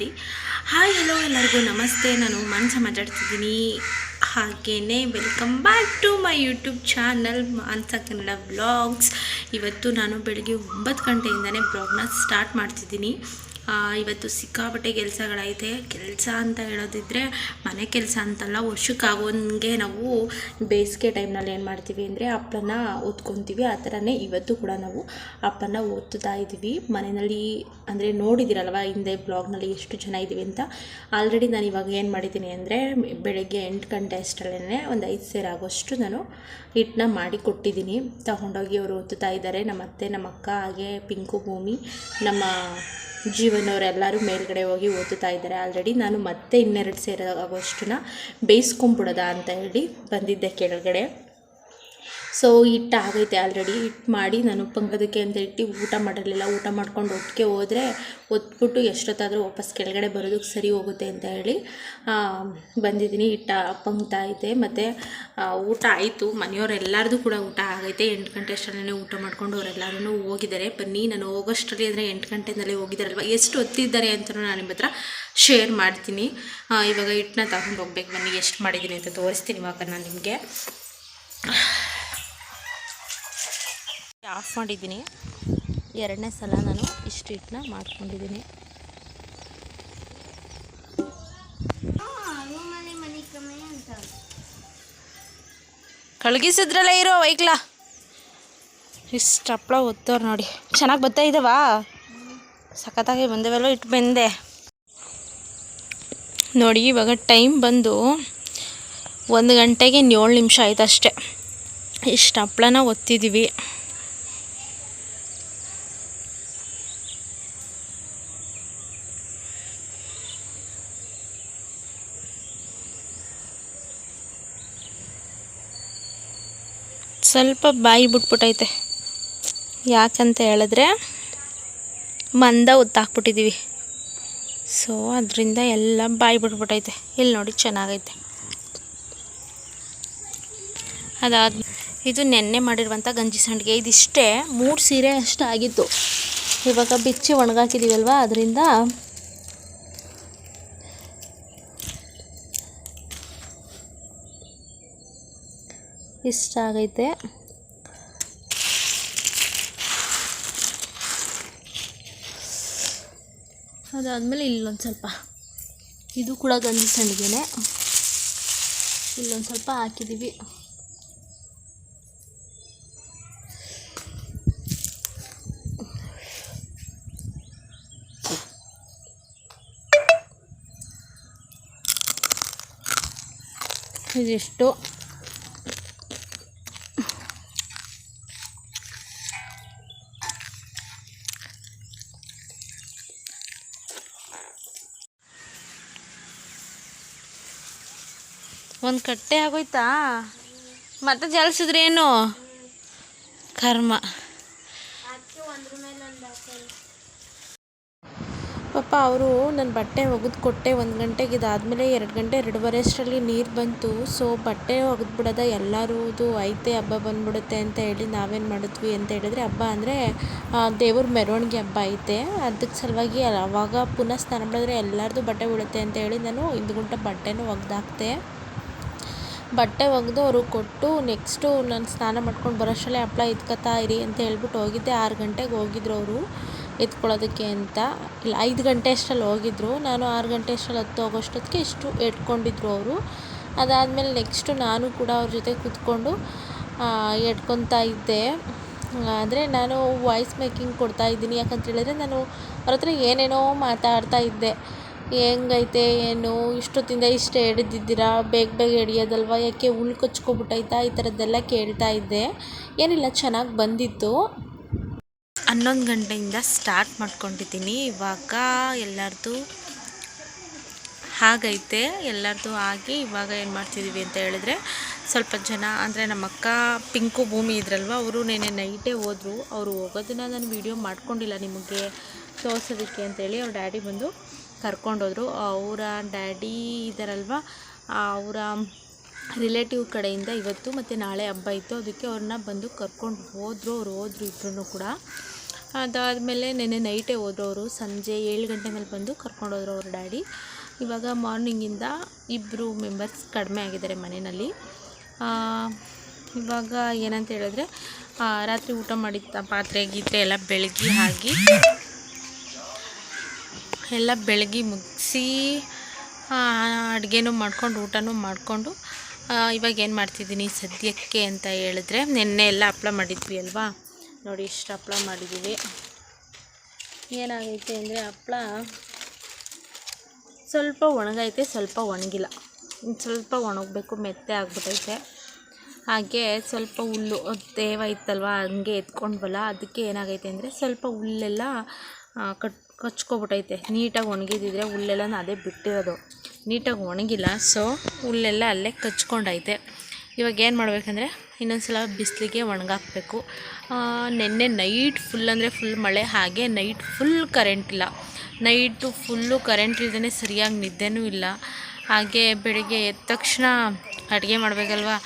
Hi hello ಎಲ್ಲರಿಗೂ ನಮಸ್ತೆ. ನಾನು ಮನ್ಸ ಮಾತಾಡ್ತಿದ್ದೀನಿ. ಹಾಗೆಯೇ welcome back to my YouTube channel Mansa Kannada blogs ಇವತ್ತು ನಾನು ಬೆಳಗ್ಗೆ ಒಂಬತ್ತು ಗಂಟೆಯಿಂದನೇ ಬ್ಲಾಗ್ನ ಸ್ಟಾರ್ಟ್ ಮಾಡ್ತಿದ್ದೀನಿ. ಇವತ್ತು ಸಿಕ್ಕಾಪಟ್ಟೆ ಕೆಲಸಗಳೈತೆ ಕೆಲಸ ಅಂತ ಹೇಳೋದಿದ್ರೆ ಮನೆ ಕೆಲಸ ಅಂತಲ್ಲ ವರ್ಷಕ್ಕಾಗೋಂಗೆ ನಾವು ಬೇಸಿಗೆ ಟೈಮ್ನಲ್ಲಿ ಏನು ಮಾಡ್ತೀವಿ ಅಂದರೆ ಅಪ್ಪನ ಓದ್ಕೊತೀವಿ. ಆ ಥರನೇ ಇವತ್ತು ಕೂಡ ನಾವು ಅಪ್ಪನ ಓದ್ತಾ ಇದ್ದೀವಿ. ಮನೆಯಲ್ಲಿ ಅಂದರೆ ನೋಡಿದ್ದೀರಲ್ವ ಹಿಂದೆ ಬ್ಲಾಗ್ನಲ್ಲಿ ಎಷ್ಟು ಜನ ಇದ್ದೀವಿ ಅಂತ. ಆಲ್ರೆಡಿ ನಾನು ಇವಾಗ ಏನು ಮಾಡಿದ್ದೀನಿ ಅಂದರೆ ಬೆಳಗ್ಗೆ ಎಂಟು ಗಂಟೆ ಅಷ್ಟರಲ್ಲೇ ಒಂದು ಐದು ಸೇರು ಆಗೋಷ್ಟು ನಾನು ಹಿಟ್ಟನ್ನ ಮಾಡಿ ಕೊಟ್ಟಿದ್ದೀನಿ. ತಗೊಂಡೋಗಿ ಅವರು ಓದ್ತಾ ಇದ್ದಾರೆ. ನಮ್ಮ ಅತ್ತೆ ನಮ್ಮ ಅಕ್ಕ ಹಾಗೆ ಪಿಂಕು, ಭೂಮಿ, ನಮ್ಮ ಜೀವನವರೆಲ್ಲರೂ ಮೇಲ್ಗಡೆ ಹೋಗಿ ಓದುತ್ತಾ ಇದ್ದಾರೆ. ಆಲ್ರೆಡಿ ನಾನು ಮತ್ತೆ ಇನ್ನೆರಡು ಸೇರೋ ಆಗೋಷ್ಟನ್ನ ಬೇಯಿಸ್ಕೊಂಬಿಡೋದ ಅಂತ ಹೇಳಿ ಬಂದಿದ್ದೆ ಕೆಳಗಡೆ. ಸೊ ಹಿಟ್ಟು ಆಗೈತೆ ಆಲ್ರೆಡಿ ಹಿಟ್ಟು ಮಾಡಿ ನಾನು ಪಂಗದಕ್ಕೆ ಅಂತ ಇಟ್ಟು ಊಟ ಮಾಡಿರಲಿಲ್ಲ. ಊಟ ಮಾಡ್ಕೊಂಡು ಒಟ್ಟಿಗೆ ಹೋದರೆ ಒತ್ಬಿಟ್ಟು ಎಷ್ಟೊತ್ತಾದರೂ ವಾಪಸ್ ಕೆಳಗಡೆ ಬರೋದಕ್ಕೆ ಸರಿ ಹೋಗುತ್ತೆ ಅಂತ ಹೇಳಿ ಬಂದಿದ್ದೀನಿ. ಹಿಟ್ಟು ಪಂಗ್ತಾ ಐತೆ. ಮತ್ತು ಊಟ ಆಯಿತು. ಮನೆಯವರೆಲ್ಲರದು ಕೂಡ ಊಟ ಆಗೈತೆ. ಎಂಟು ಗಂಟೆ ಅಷ್ಟರಲ್ಲೇ ಊಟ ಮಾಡ್ಕೊಂಡು ಅವರೆಲ್ಲರೂ ಹೋಗಿದ್ದಾರೆ. ಬನ್ನಿ, ನಾನು ಹೋಗೋಷ್ಟರಲ್ಲಿ ಅಂದರೆ ಎಂಟು ಗಂಟೆಯಿಂದಲೇ ಹೋಗಿದ್ದಾರಲ್ವ? ಎಷ್ಟು ಹೊತ್ತಿದ್ದಾರೆ ಅಂತಲೂ ನಾನು ನಿಮ್ಮ ಹತ್ರ ಶೇರ್ ಮಾಡ್ತೀನಿ ಇವಾಗ ಹಿಟ್ಟನ್ನ ತಗೊಂಡು ಹೋಗ್ಬೇಕು. ಬನ್ನಿ, ಎಷ್ಟು ಮಾಡಿದ್ದೀನಿ ಅಂತ ತೋರಿಸ್ತೀನಿ ಇವಾಗ ನಾನು ನಿಮಗೆ. ಆಫ್ ಮಾಡಿದ್ದೀನಿ ಎರಡನೇ ಸಲ ನಾನು ಇಷ್ಟು ಹಿಟ್ಟನ್ನ ಮಾಡ್ಕೊಂಡಿದ್ದೀನಿ. ಕಳಗಿಸಿದ್ರಲ್ಲ ಇರೋ ವೈಕ್ಲ. ಇಷ್ಟು ಹಪ್ಪಳ ಒತ್ತೋರು ನೋಡಿ. ಚೆನ್ನಾಗಿ ಬರ್ತಾ ಇದ್ದಾವಾ ಸಖತ್ತಾಗಿ ಬಂದವೆಲ್ಲ ಇಟ್ಟು ಬಂದೆ. ನೋಡಿ, ಇವಾಗ ಟೈಮ್ ಬಂದು ಒಂದು ಗಂಟೆಗೆ ಏಳು ನಿಮಿಷ ಆಯ್ತು ಅಷ್ಟೇ ಇಷ್ಟು ಹಪ್ಳನ ಒತ್ತಿದ್ದೀವಿ ಸ್ವಲ್ಪ ಬಾಯಿ ಬಿಟ್ಬಿಟ್ಟೈತೆ. ಯಾಕಂತ ಹೇಳಿದ್ರೆ ಮಂದ ಒತ್ತಾಕ್ಬಿಟ್ಟಿದ್ದೀವಿ ಸೊ ಅದರಿಂದ ಎಲ್ಲ ಬಾಯಿ ಬಿಟ್ಬಿಟ್ಟೈತೆ. ಇಲ್ಲಿ ನೋಡಿ ಚೆನ್ನಾಗೈತೆ. ಅದಾದ ಇದು ನೆನ್ನೆ ಮಾಡಿರುವಂಥ ಗಂಜಿ ಸಂಡಿಗೆ. ಇದಿಷ್ಟೇ. ಮೂರು ಸೀರೆ ಅಷ್ಟು ಆಗಿತ್ತು. ಇವಾಗ ಬಿಚ್ಚಿ ಒಣಗಾಕಿದ್ದೀವಲ್ವ ಅದರಿಂದ ಇಷ್ಟ ಆಗೈತೆ. ಅದಾದಮೇಲೆ ಇಲ್ಲೊಂದು ಸ್ವಲ್ಪ ಇದು ಕೂಡ ಗಂಜಿ ಸಂಡಿಗೆನೆ. ಇಲ್ಲೊಂದು ಸ್ವಲ್ಪ ಹಾಕಿದ್ದೀವಿ ಇದಿಷ್ಟು ಒಂದು ಕಟ್ಟೆ ಆಗೋಯ್ತಾ? ಮತ್ತೆ ಜಲ್ಸಿದ್ರೆ ಏನು? ಕರ್ಮ. ಪಾಪ ಅವರು ನನ್ನ ಬಟ್ಟೆ ಒಗೆದು ಕೊಟ್ಟೆ ಒಂದು ಗಂಟೆಗೆ ಇದಾದಮೇಲೆ ಎರಡು ಗಂಟೆ ಎರಡೂವರೆ ಅಷ್ಟರಲ್ಲಿ ನೀರು ಬಂತು. ಸೊ ಬಟ್ಟೆ ಒಗೆದ್ಬಿಡೋದ ಎಲ್ಲರೂದು ಐತೆ, ಹಬ್ಬ ಬಂದ್ಬಿಡುತ್ತೆ ಅಂತ ಹೇಳಿ ನಾವೇನು ಮಾಡಿದ್ವಿ ಅಂತ ಹೇಳಿದ್ರೆ, ಹಬ್ಬ ಅಂದರೆ ದೇವ್ರ ಮೆರವಣಿಗೆ ಹಬ್ಬ ಐತೆ. ಅದಕ್ಕೆ ಸಲುವಾಗಿ ಅವಾಗ ಪುನಃ ಸ್ನಾನ ಮಾಡಿದ್ರೆ ಎಲ್ಲರದು ಬಟ್ಟೆ ಬೀಳುತ್ತೆ ಅಂತ ಹೇಳಿ ನಾನು ಗುಂಟ ಬಟ್ಟೆನೂ ಒಗ್ದಾಕ್ತೆ. ಬಟ್ಟೆ ಒಗೆದು ಅವ್ರಿಗೆ ಕೊಟ್ಟು ನೆಕ್ಸ್ಟು ನಾನು ಸ್ನಾನ ಮಾಡ್ಕೊಂಡು ಬರೋಷ್ಟರಲ್ಲೇ ಹಪ್ಳ ಎತ್ಕೊತಾ ಇರಿ ಅಂತ ಹೇಳ್ಬಿಟ್ಟು ಹೋಗಿದ್ದೆ. ಆರು ಗಂಟೆಗೆ ಹೋಗಿದ್ರು ಅವರು ಎತ್ಕೊಳ್ಳೋದಕ್ಕೆ ಅಂತ. ಇಲ್ಲ, ಐದು ಗಂಟೆ ಅಷ್ಟರಲ್ಲಿ ಹೋಗಿದ್ರು. ನಾನು ಆರು ಗಂಟೆ ಅಷ್ಟರಲ್ಲಿ ಹತ್ತು ಹೋಗೋಷ್ಟೊತ್ತಿಗೆ ಇಷ್ಟು ಎಟ್ಕೊಂಡಿದ್ರು ಅವರು. ಅದಾದಮೇಲೆ ನೆಕ್ಸ್ಟು ನಾನು ಕೂಡ ಅವ್ರ ಜೊತೆ ಕೂತ್ಕೊಂಡು ಎಟ್ಕೊತಾ ಇದ್ದೆ. ಅಂದರೆ ನಾನು ವಾಯ್ಸ್ ಮೇಕಿಂಗ್ ಕೊಡ್ತಾ ಇದ್ದೀನಿ. ಯಾಕಂತ ಹೇಳಿದ್ರೆ ನಾನು ಅವ್ರ ಹತ್ರ ಏನೇನೋ ಮಾತಾಡ್ತಾ ಇದ್ದೆ. ಹೆಂಗೈತೆ, ಏನು? ಇಷ್ಟೊತ್ತಿಂದ ಇಷ್ಟೇ ಹಿಡಿದಿದ್ದೀರಾ? ಬೇಗ ಬೇಗ ಹಿಡಿಯೋದಲ್ವ? ಯಾಕೆ ಹುಲ್ ಕಚ್ಕೊಬಿಟ್ಟೈತಾ? ಈ ಥರದ್ದೆಲ್ಲ ಕೇಳ್ತಾ ಇದ್ದೆ. ಏನಿಲ್ಲ, ಚೆನ್ನಾಗಿ ಬಂದಿತ್ತು. ಹನ್ನೊಂದು ಗಂಟೆಯಿಂದ ಸ್ಟಾರ್ಟ್ ಮಾಡ್ಕೊಂಡಿದ್ದೀನಿ. ಇವಾಗ ಎಲ್ಲರದು ಹಾಗೈತೆ. ಎಲ್ಲರದು ಆಗಿ ಇವಾಗ ಏನು ಮಾಡ್ತಿದ್ದೀವಿ ಅಂತ ಹೇಳಿದ್ರೆ, ಸ್ವಲ್ಪ ಜನ, ಅಂದರೆ ನಮ್ಮ ಅಕ್ಕ ಪಿಂಕು ಭೂಮಿ ಇದ್ರಲ್ವ, ಅವರು ನೆನೆ ನೈಟೇ ಹೋದರು. ಅವರು ಹೋಗೋದನ್ನ ನಾನು ವೀಡಿಯೋ ಮಾಡ್ಕೊಂಡಿಲ್ಲ ನಿಮಗೆ. ತೋರಿಸೋದಕ್ಕೆ ಅಂತೇಳಿ ಅವ್ರ ಡ್ಯಾಡಿ ಬಂದು ಕರ್ಕೊಂಡೋದ್ರು. ಅವರ ಡ್ಯಾಡಿ ಇದ್ದಾರಲ್ವ ಅವರ ರಿಲೇಟಿವ್ ಕಡೆಯಿಂದ ಇವತ್ತು ಮತ್ತು ನಾಳೆ ಹಬ್ಬ ಇತ್ತು. ಅದಕ್ಕೆ ಅವ್ರನ್ನ ಬಂದು ಕರ್ಕೊಂಡು ಹೋದರು. ಅವ್ರು ಹೋದರು ಇಬ್ಬರೂ ಕೂಡ. ಅದಾದಮೇಲೆ ನೆನ್ನೆ ನೈಟೇ ಹೋದ್ರು ಅವರು. ಸಂಜೆ ಏಳು ಗಂಟೆ ಮೇಲೆ ಬಂದು ಕರ್ಕೊಂಡೋದ್ರು ಅವ್ರ ಡ್ಯಾಡಿ. ಇವಾಗ ಮಾರ್ನಿಂಗಿಂದ ಇಬ್ಬರು ಮೆಂಬರ್ಸ್ ಕಡಿಮೆ ಆಗಿದ್ದಾರೆ ಮನೆಯಲ್ಲಿ. ಇವಾಗ ಏನಂತ ಹೇಳಿದ್ರೆ ರಾತ್ರಿ ಊಟ ಮಾಡಿದ್ದ ಪಾತ್ರೆ, ಗೀತ್ರೆ ಎಲ್ಲ ಬೆಳಗ್ಗೆ ಹಾಕಿ ಎಲ್ಲ ಬೆಳಗ್ಗೆ ಮುಗಿಸಿ ಅಡುಗೆನೂ ಮಾಡ್ಕೊಂಡು, ಊಟನೂ ಮಾಡಿಕೊಂಡು ಇವಾಗ ಏನು ಮಾಡ್ತಿದ್ದೀನಿ, ಸದ್ಯಕ್ಕೆ ಅಂತ ಹೇಳಿದ್ರೆ ನಿನ್ನೆ ಎಲ್ಲ ಹಪ್ಳ ಮಾಡಿದ್ವಿ ಅಲ್ವಾ? ನೋಡಿ, ಇಷ್ಟು ಹಪ್ಳ ಮಾಡಿದ್ದೀವಿ. ಏನಾಗೈತೆ ಅಂದರೆ ಹಪ್ಳ ಸ್ವಲ್ಪ ಒಣಗೈತೆ, ಸ್ವಲ್ಪ ಒಣಗಿಲ್ಲ. ಸ್ವಲ್ಪ ಒಣಗಬೇಕು, ಮೆತ್ತೆ ಆಗ್ಬಿಟ್ಟೈತೆ ಹಾಗೆ ಸ್ವಲ್ಪ ಹುಲ್ಲು ತೇವ ಇತ್ತಲ್ವ ಹಂಗೆ ಎತ್ಕೊಂಡ್ವಲ್ಲ, ಅದಕ್ಕೆ ಏನಾಗೈತೆ ಅಂದರೆ ಸ್ವಲ್ಪ ಹುಲ್ಲೆಲ್ಲ ಕಟ್ ಕಚ್ಕೊಬಿಟ್ಟೈತೆ. ನೀಟಾಗಿ ಒಣಗಿದಿದ್ರೆ ಹುಲ್ಲೆಲ್ಲ ಅದೇ ಬಿಟ್ಟಿರೋದು. ನೀಟಾಗಿ ಒಣಗಿಲ್ಲ ಸೊ ಹುಲ್ಲೆಲ್ಲ ಅಲ್ಲೇ ಕಚ್ಕೊಂಡೈತೆ. ಇವಾಗ ಏನು ಮಾಡಬೇಕಂದ್ರೆ, ಇನ್ನೊಂದ್ಸಲ ಬಿಸಿಲಿಗೆ ಒಣಗಾಕಬೇಕು. ನಿನ್ನೆ ನೈಟ್ ಫುಲ್ ಅಂದರೆ ಫುಲ್ ಮಳೆ, ಹಾಗೆ ನೈಟ್ ಫುಲ್ ಕರೆಂಟ್ ಇಲ್ಲ. ನೈಟು ಫುಲ್ಲು ಕರೆಂಟ್ ಇಲ್ದೇ ಸರಿಯಾಗಿ ನಿದ್ದೆನೂ ಇಲ್ಲ. ಹಾಗೆ ಬೆಳಿಗ್ಗೆ ಎದ್ದ ತಕ್ಷಣ ಅಡುಗೆ ಮಾಡಬೇಕಲ್ವಾ?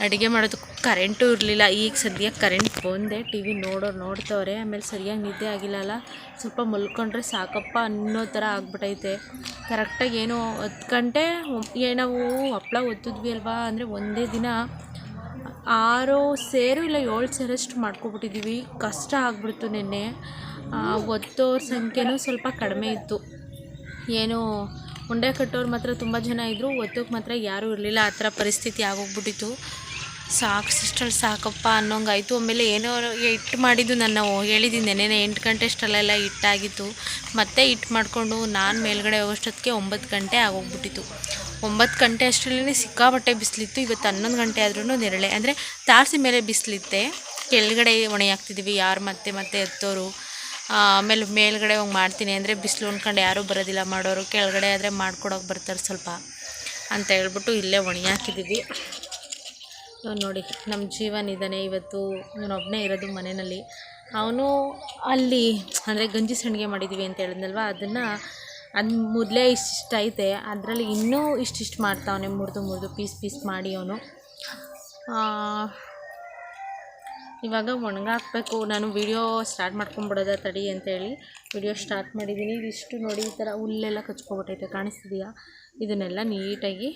ಅಡುಗೆ ಮಾಡೋದಕ್ಕೂ ಕರೆಂಟು ಇರಲಿಲ್ಲ. ಈಗ ಸದ್ಯ ಕರೆಂಟ್ ಬಂದೆ ಟಿ ವಿ ನೋಡೋರು ನೋಡ್ತವ್ರೆ. ಆಮೇಲೆ ಸರಿಯಾಗಿ ನಿದ್ದೆ ಆಗಿಲ್ಲಲ್ಲ. ಸ್ವಲ್ಪ ಮಲ್ಕೊಂಡ್ರೆ ಸಾಕಪ್ಪ ಅನ್ನೋ ಥರ ಆಗ್ಬಿಟ್ಟೈತೆ ಕರೆಕ್ಟಾಗಿ ಏನೋ ಹತ್ತು ಗಂಟೆ ನಾವು ಹಪ್ಳ ಒತ್ತಿದ್ವಿ ಅಲ್ವಾ? ಅಂದರೆ ಒಂದೇ ದಿನ ಆರು ಸೇರು ಇಲ್ಲ ಏಳು ಸೇರಷ್ಟು ಮಾಡ್ಕೊಬಿಟ್ಟಿದ್ದೀವಿ ಕಷ್ಟ ಆಗ್ಬಿಡ್ತು ನಿನ್ನೆ. ಒತ್ತೋರ ಸಂಖ್ಯೆನೂ ಸ್ವಲ್ಪ ಕಡಿಮೆ ಇತ್ತು. ಏನು ಉಂಡೆ ಕಟ್ಟೋರು ಮಾತ್ರ ತುಂಬ ಜನ ಇದ್ದರು ಒತ್ತೋಕ್ಕೆ ಮಾತ್ರ ಯಾರೂ ಇರಲಿಲ್ಲ. ಆ ಥರ ಪರಿಸ್ಥಿತಿ ಆಗೋಗ್ಬಿಟ್ಟಿತ್ತು. ಸಾಕು, ಸಿಸ್ಟರ್, ಸಾಕಪ್ಪ ಅನ್ನೋಂಗಾಯಿತು. ಆಮೇಲೆ ಏನೋ ಹಿಟ್ಟು ಮಾಡಿದ್ದು ನಾನು ಹೇಳಿದ್ದೀನಿ. ನೆನೆ ಎಂಟು ಗಂಟೆ ಅಷ್ಟಲ್ಲೆಲ್ಲ ಹಿಟ್ಟಾಗಿತ್ತು ಮತ್ತೆ ಹಿಟ್ಟು ಮಾಡಿಕೊಂಡು ನಾನು ಮೇಲ್ಗಡೆ ಹೋಗೋಷ್ಟೊತ್ತಿಗೆ ಒಂಬತ್ತು ಗಂಟೆ ಆಗೋಗ್ಬಿಟ್ಟಿತ್ತು. ಒಂಬತ್ತು ಗಂಟೆ ಅಷ್ಟರಲ್ಲೇ ಸಿಕ್ಕಾಪಟ್ಟೆ ಬಿಸಿಲಿತ್ತು. ಇವತ್ತು ಹನ್ನೊಂದು ಗಂಟೆ ಆದ್ರೂ ನೆರಳೆ. ಅಂದರೆ ತಾರಸಿ ಮೇಲೆ ಬಿಸಿಲಿತ್ತೆ. ಕೆಳಗಡೆ ಒಣೆಯಾಗ್ತಿದ್ದೀವಿ ಯಾರು ಮತ್ತೆ ಮತ್ತೆ ಎತ್ತೋರು. ಆಮೇಲೆ ಮೇಲ್ಗಡೆ ಹೋಗಿ ಮಾಡ್ತೀನಿ ಅಂದರೆ ಬಿಸಿಲು ಉಣ್ಕೊಂಡು ಯಾರೂ ಬರೋದಿಲ್ಲ. ಮಾಡೋರು ಕೆಳಗಡೆ ಆದರೆ ಮಾಡ್ಕೊಡೋಕೆ ಬರ್ತಾರೆ ಸ್ವಲ್ಪ ಅಂತ ಹೇಳ್ಬಿಟ್ಟು ಇಲ್ಲೇ ಒಣಗಿ ಹಾಕಿದ್ದೀವಿ ನೋಡಿ ನಮ್ಮ ಜೀವನ್ ಇದ್ದಾನೆ ಇವತ್ತು ಇವನೊಬ್ಬನೇ ಇರೋದು ಮನೆಯಲ್ಲಿ. ಅವನು ಅಲ್ಲಿ, ಅಂದರೆ ಗಂಜಿ ಸಂಡಿಗೆ ಮಾಡಿದ್ದೀವಿ ಅಂತ ಹೇಳಿದ್ನಲ್ವ? ಅದನ್ನು ಅದು ಮೊದಲೇ ಇಷ್ಟಿಷ್ಟ ಐತೆ. ಅದರಲ್ಲಿ ಇನ್ನೂ ಇಷ್ಟಿಷ್ಟು ಮಾಡ್ತಾವನೆ, ಮುರಿದು ಮುರಿದು ಪೀಸ್ ಪೀಸ್ ಮಾಡಿ ಅವನು. ಇವಾಗ ಒಣಗಾಕಬೇಕು. ನಾನು ವಿಡಿಯೋ ಸ್ಟಾರ್ಟ್ ಮಾಡ್ಕೊಂಬಿಡೋದ ತಡಿ ಅಂತೇಳಿ ವಿಡಿಯೋ ಸ್ಟಾರ್ಟ್ ಮಾಡಿದ್ದೀನಿ ಇದಿಷ್ಟು ನೋಡಿ, ಈ ಥರ ಹುಲ್ಲೆಲ್ಲ ಕಚ್ಕೊಬಿಟ್ಟೈತೆ ಕಾಣಿಸ್ತಿದೆಯಾ? ಇದನ್ನೆಲ್ಲ ನೀಟಾಗಿ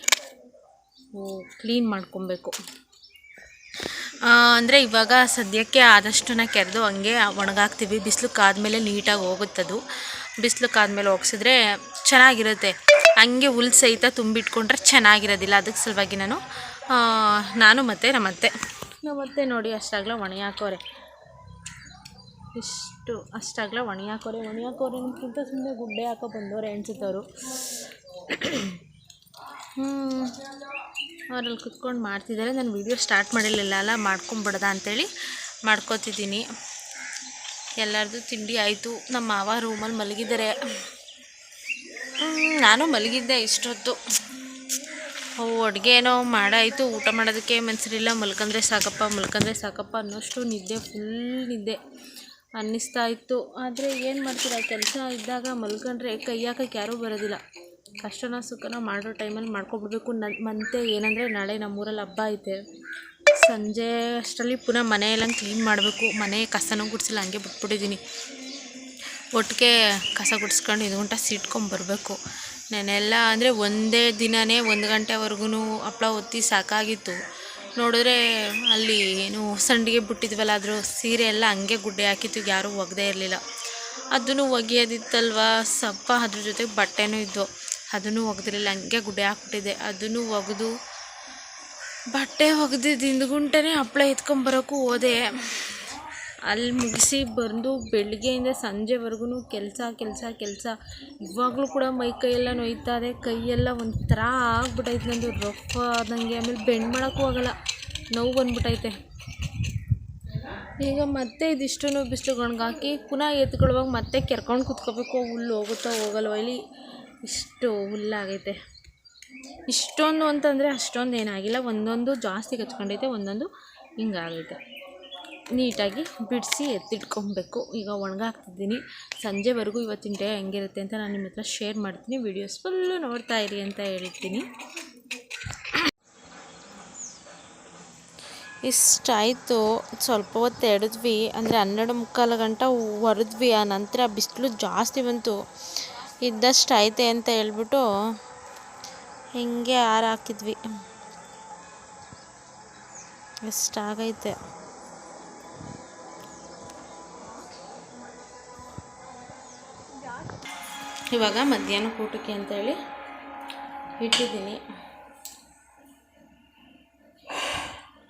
ಕ್ಲೀನ್ ಮಾಡ್ಕೊಬೇಕು. ಅಂದರೆ ಇವಾಗ ಸದ್ಯಕ್ಕೆ ಆದಷ್ಟುನ ಕೆರೆದು ಹಂಗೆ ಒಣಗಾಕ್ತೀವಿ. ಬಿಸಿಲು ಕಾದ್ಮೇಲೆ ನೀಟಾಗಿ ಹೋಗುತ್ತದು. ಬಿಸಿಲು ಕಾದ್ಮೇಲೆ ಒಗ್ಸಿದ್ರೆ ಚೆನ್ನಾಗಿರುತ್ತೆ. ಹಂಗೆ ಹುಲ್ ಸಹಿತ ತುಂಬಿಟ್ಕೊಂಡ್ರೆ ಚೆನ್ನಾಗಿರೋದಿಲ್ಲ. ಅದಕ್ಕೆ ಸಲುವಾಗಿ ನಾನು ನಾನು ಮತ್ತು ನಮ್ಮತ್ತೆ. ನಮ್ಮತ್ತೆ ನೋಡಿ ಅಷ್ಟಾಗಲ ಒಣ ಹಾಕೋರೆ ಇಷ್ಟು ಅಷ್ಟಾಗಲ ಒಣಿಯಾಕೋರೆ ಹಾಕೋರೆ ಒಣ ಹಾಕೋರೆ ಸುಮ್ಮನೆ ಗುಡ್ಡೆ ಹಾಕೋ ಬಂದವ್ರೆ ಅನ್ಸುತ್ತವರು ಅವರಲ್ಲಿ ಕುತ್ಕೊಂಡು ಮಾಡ್ತಿದ್ದಾರೆ. ನಾನು ವೀಡಿಯೋ ಸ್ಟಾರ್ಟ್ ಮಾಡಿರಲಿಲ್ಲ ಅಲ್ಲ, ಮಾಡ್ಕೊಂಬಿಡ್ದ ಅಂಥೇಳಿ ಮಾಡ್ಕೋತಿದ್ದೀನಿ. ಎಲ್ಲರದು ತಿಂಡಿ ಆಯಿತು. ನಮ್ಮ ಮಾವ ರೂಮಲ್ಲಿ ಮಲಗಿದ್ದಾರೆ. ನಾನು ಮಲಗಿದ್ದೆ ಇಷ್ಟೊತ್ತು. ಅವು ಅಡುಗೆ ಏನೋ ಮಾಡಾಯಿತು. ಊಟ ಮಾಡೋದಕ್ಕೆ ಮನ್ಸರಿಲ್ಲ ಮಲ್ಕಂದ್ರೆ ಸಾಕಪ್ಪ ಮಲ್ಕಂದ್ರೆ ಸಾಕಪ್ಪ ಅನ್ನೋಷ್ಟು ನಿದ್ದೆ ಫುಲ್ ನಿದ್ದೆ ಅನ್ನಿಸ್ತಾ ಇತ್ತು. ಆದರೆ ಏನು ಮಾಡ್ತೀರಾ? ಕೆಲಸ ಇದ್ದಾಗ ಮಲ್ಕಂಡ್ರೆ ಕೈ ಹಾಕಕ್ಕೆ ಯಾರೂ ಬರೋದಿಲ್ಲ. ಕಷ್ಟನ ಸುಖನ ಮಾಡೋ ಟೈಮಲ್ಲಿ ಮಾಡ್ಕೊಬಿಡ್ಬೇಕು. ನನ್ನ ಮತ್ತೆ ಏನಂದರೆ ನಾಳೆ ನಮ್ಮೂರಲ್ಲಿ ಹಬ್ಬ ಐತೆ. ಸಂಜೆ ಅಷ್ಟರಲ್ಲಿ ಪುನಃ ಮನೆ ಎಲ್ಲ ಕ್ಲೀನ್ ಮಾಡಬೇಕು. ಮನೆ ಕಸನೂ ಗುಡಿಸಿಲ್ಲ, ಹಂಗೆ ಬಿಟ್ಬಿಟ್ಟಿದ್ದೀನಿ. ಒಟ್ಟಿಗೆ ಕಸ ಗುಡಿಸ್ಕೊಂಡು ಇದು ಸಿಟ್ಕೊಂಡು ಸಿಟ್ಕೊಂಬರ್ಬೇಕು ನಾನೆಲ್ಲ ಅಂದರೆ ಒಂದೇ ದಿನವೇ ಒಂದು ಗಂಟೆವರೆಗೂ ಹಪ್ಪಳ ಒತ್ತಿ ಸಾಕಾಗಿತ್ತು. ನೋಡಿದ್ರೆ ಅಲ್ಲಿ ಏನು ಸಂಡಿಗೆ ಬಿಟ್ಟಿದ್ವಲ್ಲ ಅದ್ರ ಸೀರೆ ಎಲ್ಲ ಹಂಗೆ ಗುಡ್ಡೆ ಹಾಕಿತ್ತು, ಯಾರೂ ಒಗ್ದೇ ಇರಲಿಲ್ಲ. ಅದನ್ನು ಒಗೆಯೋದಿತ್ತಲ್ವ? ಸಪ್ಪ ಅದ್ರ ಜೊತೆಗೆ ಬಟ್ಟೆನೂ ಇದ್ದವು ಅದನ್ನು ಒಗೆದಿರಲಿಲ್ಲ. ಹಂಗೆ ಗುಡ್ಡೆ ಹಾಕ್ಬಿಟ್ಟಿದೆ. ಅದನ್ನು ಒಗೆದು ಬಟ್ಟೆ ಒಗೆದು ಹಿಂದ್ಗುಂಟೆ ಹಪ್ಪಳ ಎತ್ಕೊಂಬರೋಕ್ಕೂ ಹೋದೆ. ಅಲ್ಲಿ ಮುಗಿಸಿ ಬಂದು ಬೆಳಗ್ಗೆಯಿಂದ ಸಂಜೆವರೆಗೂ ಕೆಲಸ ಕೆಲಸ ಕೆಲಸ. ಇವಾಗಲೂ ಕೂಡ ಮೈ ಕೈಯೆಲ್ಲ ನೋಯ್ತಾ ಇದೆ. ಕೈಯೆಲ್ಲ ಒಂಥರ ಆಗ್ಬಿಟ್ಟೈತೆ ನಂದು. ರೊಕ್ಕ ಆದಂಗೆ ಆಮೇಲೆ ಬೆಂಡ್ ಮಾಡೋಕ್ಕೂ ಆಗಲ್ಲ. ನೋವು ಬಂದ್ಬಿಟ್ಟೈತೆ ಈಗ ಮತ್ತೆ ಇದಿಷ್ಟು ಬಿಸಿಲು ಒಣಗಾಕಿ ಪುನಃ ಎತ್ಕೊಳ್ಳುವಾಗ ಮತ್ತೆ ಕೆರ್ಕೊಂಡು ಕುತ್ಕೋಬೇಕು. ಹುಲ್ಲು ಹೋಗುತ್ತೋ ಹೋಗಲ್ವೋ ಇಲ್ಲಿ. ಇಷ್ಟು ಹುಲ್ಲಾಗೈತೆ ಇಷ್ಟೊಂದು ಅಂತಂದರೆ ಅಷ್ಟೊಂದು ಏನಾಗಿಲ್ಲ. ಒಂದೊಂದು ಜಾಸ್ತಿ ಕಚ್ಕೊಂಡೈತೆ, ಒಂದೊಂದು ಹಿಂಗಾಗೈತೆ ನೀಟಾಗಿ ಬಿಡಿಸಿ ಎತ್ತಿಟ್ಕೊಬೇಕು. ಈಗ ಒಣಗಾಕ್ತಿದ್ದೀನಿ. ಸಂಜೆವರೆಗೂ ಇವತ್ತಿನ ಡೇ ಹೆಂಗಿರುತ್ತೆ ಅಂತ ನಾನು ನಿಮ್ಮ ಹತ್ರ ಶೇರ್ ಮಾಡ್ತೀನಿ. ವೀಡಿಯೋಸ್ ಫುಲ್ಲು ನೋಡ್ತಾ ಇರಿ ಅಂತ ಹೇಳ್ತೀನಿ. ಇಷ್ಟಾಯಿತು. ಸ್ವಲ್ಪ ಹೊತ್ತು ಎಡಿದ್ವಿ. ಅಂದರೆ ಹನ್ನೆರಡು ಮುಕ್ಕಾಲು ಗಂಟೆ ಹೊರದ್ವಿ. ಆ ನಂತರ ಬಿಸಿಲು ಜಾಸ್ತಿ ಬಂತು. ಇದ್ದಷ್ಟು ಐತೆ ಅಂತ ಹೇಳ್ಬಿಟ್ಟು ಹಿಂಗೆ ಹಾರ ಹಾಕಿದ್ವಿ. ಎಷ್ಟಾಗೈತೆ. ಇವಾಗ ಮಧ್ಯಾಹ್ನ ಊಟಕ್ಕೆ ಅಂತೇಳಿ ಇಟ್ಟಿದ್ದೀನಿ.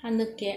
ಅನ್ನಕ್ಕೆ.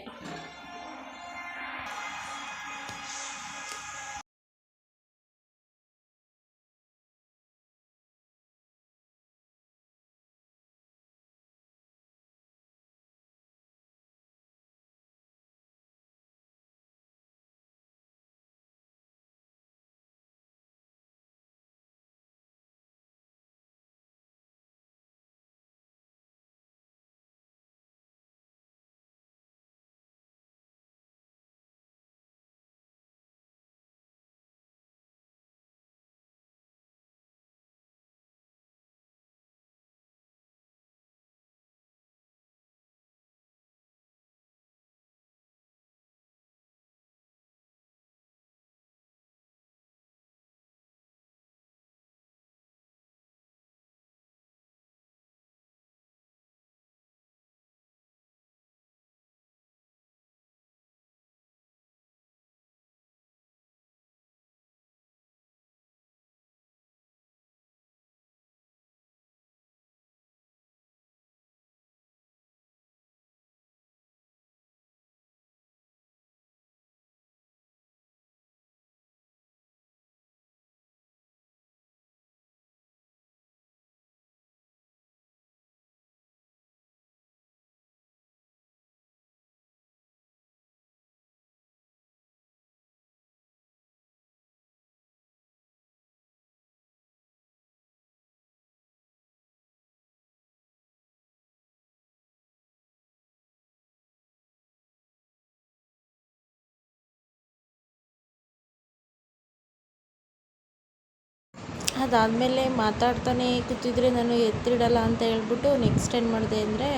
ಅದಾದಮೇಲೆ ಮಾತಾಡ್ತಾನೆ ಕೂತಿದ್ರೆ ನಾನು ಎತ್ತಿಡಲ್ಲ ಅಂತ ಹೇಳ್ಬಿಟ್ಟು ನೆಕ್ಸ್ಟ್ ಏನು ಮಾಡಿದೆ ಅಂದರೆ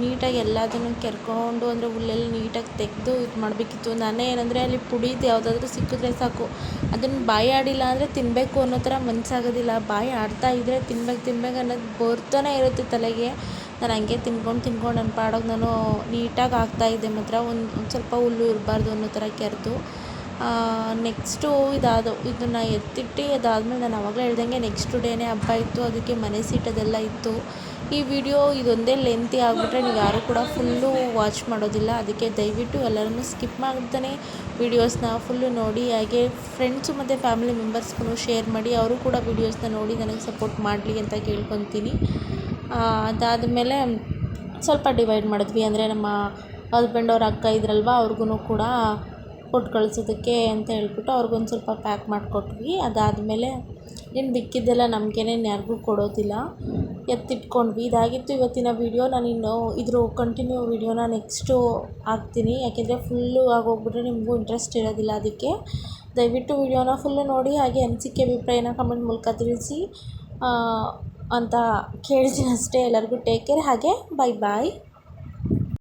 ನೀಟಾಗಿ ಎಲ್ಲದನ್ನು ಕೆರ್ಕೊಂಡು ಅಂದರೆ ಹುಲ್ಲೆಲ್ಲ ನೀಟಾಗಿ ತೆಗೆದು ಇದು ಮಾಡಬೇಕಿತ್ತು. ನಾನೇ ಏನಂದರೆ ಅಲ್ಲಿ ಪುಡಿದು ಯಾವುದಾದ್ರೂ ಸಿಕ್ಕಿದ್ರೆ ಸಾಕು. ಅದನ್ನು ಬಾಯಿ ಆಡಿಲ್ಲ ಅಂದರೆ ತಿನ್ನಬೇಕು ಅನ್ನೋ ಥರ ಮನಸ್ಸಾಗೋದಿಲ್ಲ ಬಾಯಿ ಆಡ್ತಾ ಇದ್ದರೆ ತಿನ್ಬೇಕು ತಿನ್ಬೇಕು ಅನ್ನೋದು ಬರ್ತಾನೆ ಇರುತ್ತೆ ತಲೆಗೆ. ನಾನು ಹಂಗೆ ತಿನ್ಕೊಂಡು ತಿನ್ಕೊಂಡು ನನ್ನ ಪಾಡಿಗೆ ನಾನು ನೀಟಾಗಿ ಹಾಕ್ತಾಯಿದ್ದೆ ಮಾತ್ರ. ಒಂದು ಒಂದು ಸ್ವಲ್ಪ ಹುಲ್ಲು ಇರಬಾರ್ದು ಅನ್ನೋ ಥರ ಕೆರೆದು. ನೆಕ್ಸ್ಟು ಇದಾದ ಇದನ್ನು ಎತ್ತಿಟ್ಟು, ಅದಾದಮೇಲೆ ನಾನು ಆವಾಗಲೇ ಹೇಳ್ದಂಗೆ ನೆಕ್ಸ್ಟ್ ಡೇನೇ ಹಬ್ಬ ಇತ್ತು, ಅದಕ್ಕೆ ಮನೆ ಸೀಟದೆಲ್ಲ ಇತ್ತು. ಈ ವಿಡಿಯೋ ಇದೊಂದೇ ಲೆಂತಿ ಆಗಿಬಿಟ್ರೆ ನೀವು ಯಾರೂ ಕೂಡ ಫುಲ್ಲು ವಾಚ್ ಮಾಡೋದಿಲ್ಲ. ಅದಕ್ಕೆ ದಯವಿಟ್ಟು ಎಲ್ಲರನ್ನು ಸ್ಕಿಪ್ ಮಾಡ್ತಾನೆ ವೀಡಿಯೋಸ್ನ ಫುಲ್ಲು ನೋಡಿ, ಹಾಗೆ ಫ್ರೆಂಡ್ಸು ಮತ್ತು ಫ್ಯಾಮಿಲಿ ಮೆಂಬರ್ಸ್ಗೂ ಶೇರ್ ಮಾಡಿ, ಅವರು ಕೂಡ ವೀಡಿಯೋಸ್ನ ನೋಡಿ ನನಗೆ ಸಪೋರ್ಟ್ ಮಾಡಲಿ ಅಂತ ಕೇಳ್ಕೊತೀನಿ. ಅದಾದಮೇಲೆ ಸ್ವಲ್ಪ ಡಿವೈಡ್ ಮಾಡಿದ್ವಿ. ಅಂದರೆ ನಮ್ಮ ಹಸ್ಬೆಂಡ್ ಅವ್ರ ಅಕ್ಕ ಇದ್ರಲ್ವ ಅವ್ರಿಗೂ ಕೂಡ ಕೊಟ್ಟು ಕಳಿಸೋದಕ್ಕೆ ಅಂತ ಹೇಳ್ಬಿಟ್ಟು ಅವ್ರಿಗೊಂದು ಸ್ವಲ್ಪ ಪ್ಯಾಕ್ ಮಾಡಿಕೊಟ್ವಿ. ಅದಾದಮೇಲೆ ಇನ್ನು ಮಿಕ್ಕಿದ್ದೆಲ್ಲ ನಮಗೇನೆ ಯಾರಿಗೂ ಕೊಡೋದಿಲ್ಲ. ಎತ್ತಿಟ್ಕೊಂಡ್ವಿ. ಇದಾಗಿತ್ತು ಇವತ್ತಿನ ವೀಡಿಯೋ. ನಾನು ಇನ್ನು ಇದ್ರ ಕಂಟಿನ್ಯೂ ವೀಡಿಯೋನ ನೆಕ್ಸ್ಟು ಹಾಕ್ತೀನಿ. ಯಾಕೆಂದರೆ ಫುಲ್ಲು ಆಗೋಗ್ಬಿಟ್ರೆ ನಿಮಗೂ ಇಂಟ್ರೆಸ್ಟ್ ಇರೋದಿಲ್ಲ ಅದಕ್ಕೆ. ದಯವಿಟ್ಟು ವೀಡಿಯೋನ ಫುಲ್ಲು ನೋಡಿ, ಹಾಗೆ ಅನಿಸಿಕೆ ಅಭಿಪ್ರಾಯನ ಕಮೆಂಟ್ ಮೂಲಕ ತಿಳಿಸಿ ಅಂತ ಕೇಳ್ತೀನಿ ಅಷ್ಟೇ. ಎಲ್ಲರಿಗೂ ಟೇಕ್ ಕೇರ್. ಹಾಗೆ ಬಾಯ್ ಬಾಯ್